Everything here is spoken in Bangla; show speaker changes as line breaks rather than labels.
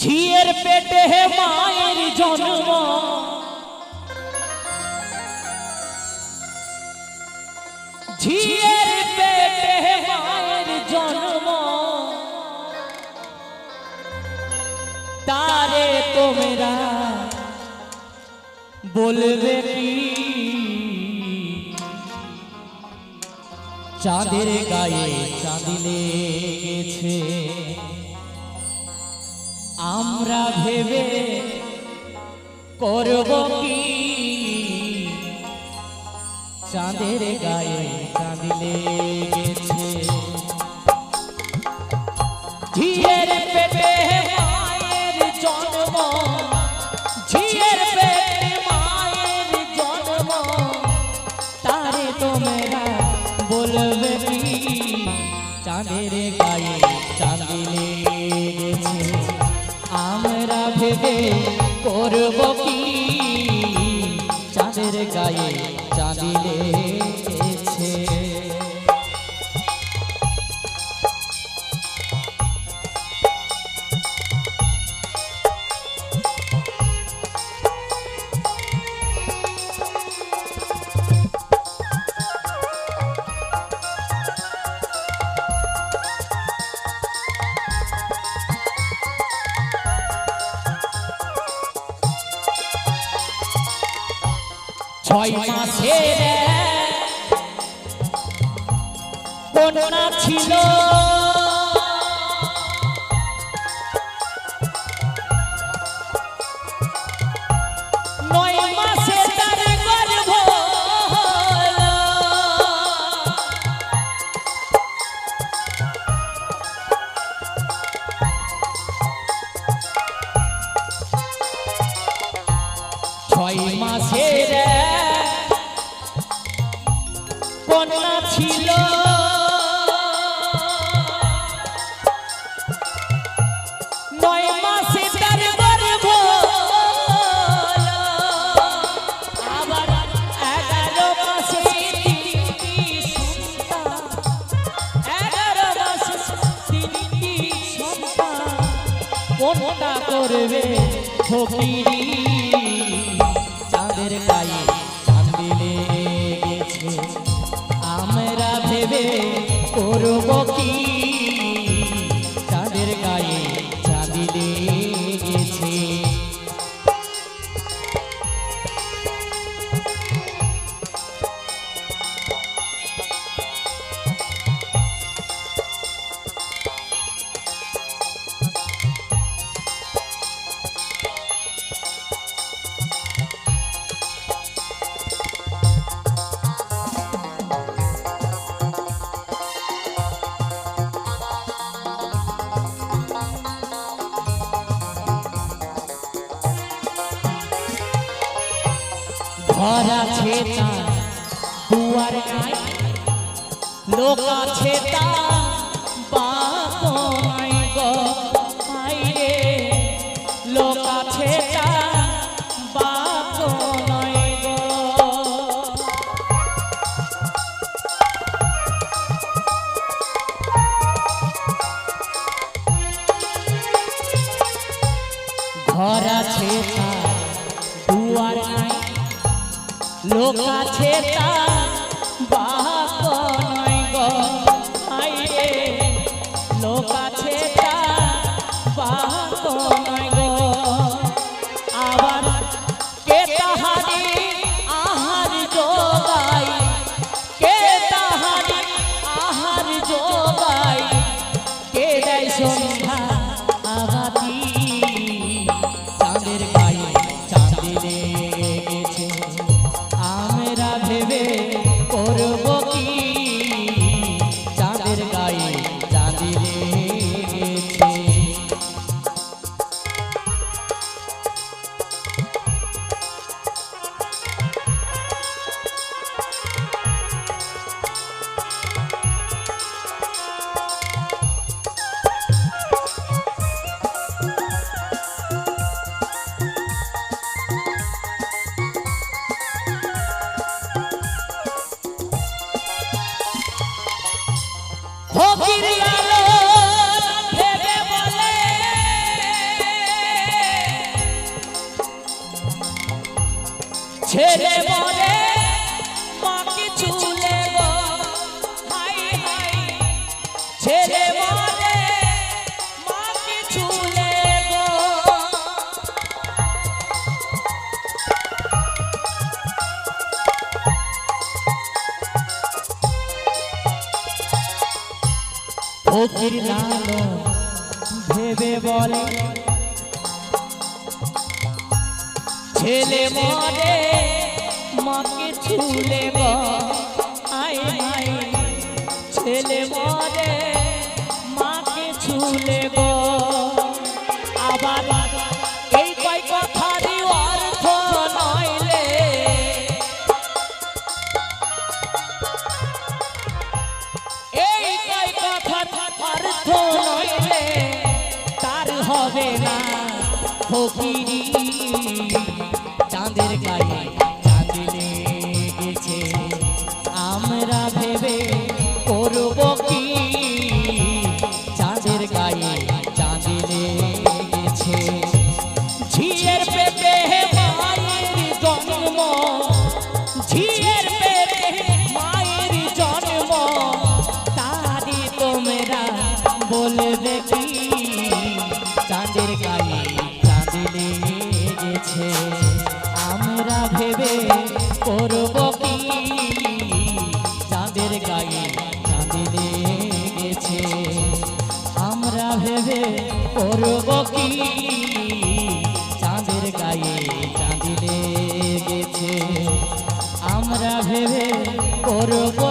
ঝিয়ের পেটে হে মায়ের জন্ম। ঝিয়ের পেটে হে মায়ের জন্ম। তারে তোমরা বলবে চাঁদের গায়ে চাঁদি লেগেছে। আমরা ভেবে করব কি? চাঁদের গায়ে চাঁদি লেগেছে ঝিয়ের পেটে তারে তোমরা বলবে কি? চাঁদের গায়ে চাঁদি লেগেছে আমরা ভেবে করব কি? চাঁদের গায়ে চাঁদি ছয় মাসে কন্যা ছিল। কোনটা করবে ফকিরি। চাঁদের গায়ে চাঁদিলে গেছে আমরা ভেবে করব কি? ঘর আছে তার দুয়ার নাই। লোক আছে তার বাপ নাই গো লোক আছে লোক আছে তার বাপ নয় গো হাই রে লোক ছেলে মরে মাকে চুলে হাই ছেলে মরে মাকে চুলে ফকির লালো ভেবে বলে ছেলে মরে মাকে ছুলে আয় আয়, ছেলে মরে, মাকে ছুলে আবার এই কয় কথারই অর্থ নইলে এই কয় কথার নইলে তার হবে না ফকিরি। করব কি? চাঁদের গায়ে চাঁদিলে গেছে ঝিয়ের পেটে মায়ের জন্ম। ঝিয়ের পেটে মায়ের জন্ম। তারি তোমরা বলবে কি? চাঁদের গায়ে গেছে আমরা ভেবে করব চাঁদের গায়ে চাঁদিলে গেছে আমরা ভেবে করব